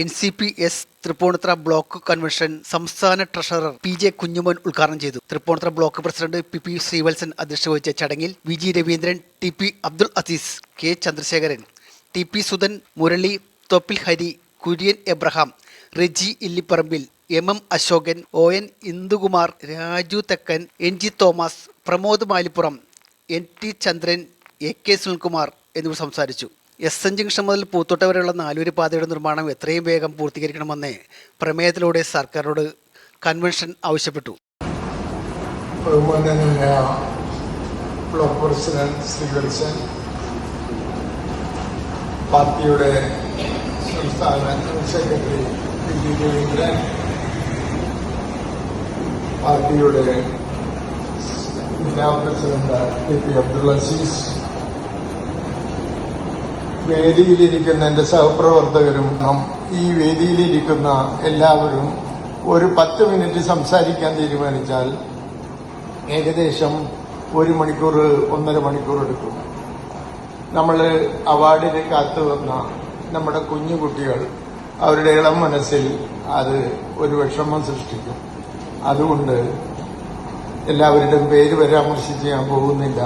N C P S Thrippunithura block convention സംസ്ഥാന treasurer P J Kunjumon ഉദ്ഘാടനം ചെയ്തു. Thrippunithura block president P P Sreevalsan അധ്യക്ഷത വഹിച്ച ചടങ്ങിൽ V G Raveendran T P Abdul Azeez K Chandrasekharan T P Sudhan Murali Thoppil Hari Kurian Abraham Riji Illipparambil M M Asokan O N Indukumar Raju Thekkan N G Thomas Pramod Malippuram N T Chandran A K Sunilkumar എന്നിവർ സംസാരിച്ചു. S N junction മുതൽ പൂത്തോട്ട വരെയുള്ള നാലൂര് പാതയുടെ നിർമ്മാണം എത്രയും വേഗം പൂർത്തീകരിക്കണമെന്ന് പ്രമേയത്തിലൂടെ സർക്കാരിനോട് convention ആവശ്യപ്പെട്ടു. പാർട്ടിയുടെ സംസ്ഥാന സെക്രട്ടറി പാർട്ടിയുടെ ജില്ലാ president K P Abdul Azeez വേദിയിലിരിക്കുന്ന എന്റെ സഹപ്രവർത്തകരും ഈ വേദിയിലിരിക്കുന്ന എല്ലാവരും ഒരു പത്ത് മിനിറ്റ് സംസാരിക്കാൻ തീരുമാനിച്ചാൽ ഏകദേശം ഒരു മണിക്കൂർ ഒന്നര മണിക്കൂർ എടുക്കും. നമ്മൾ അവാർഡിന് കാത്തുവന്ന നമ്മുടെ കുഞ്ഞു കുട്ടികൾ അവരുടെ ഇളം മനസ്സിൽ അത് ഒരു വിഷമം സൃഷ്ടിക്കും. അതുകൊണ്ട് എല്ലാവരുടെയും പേര് പരാമർശിച്ച് ഞാൻ പോകുന്നില്ല.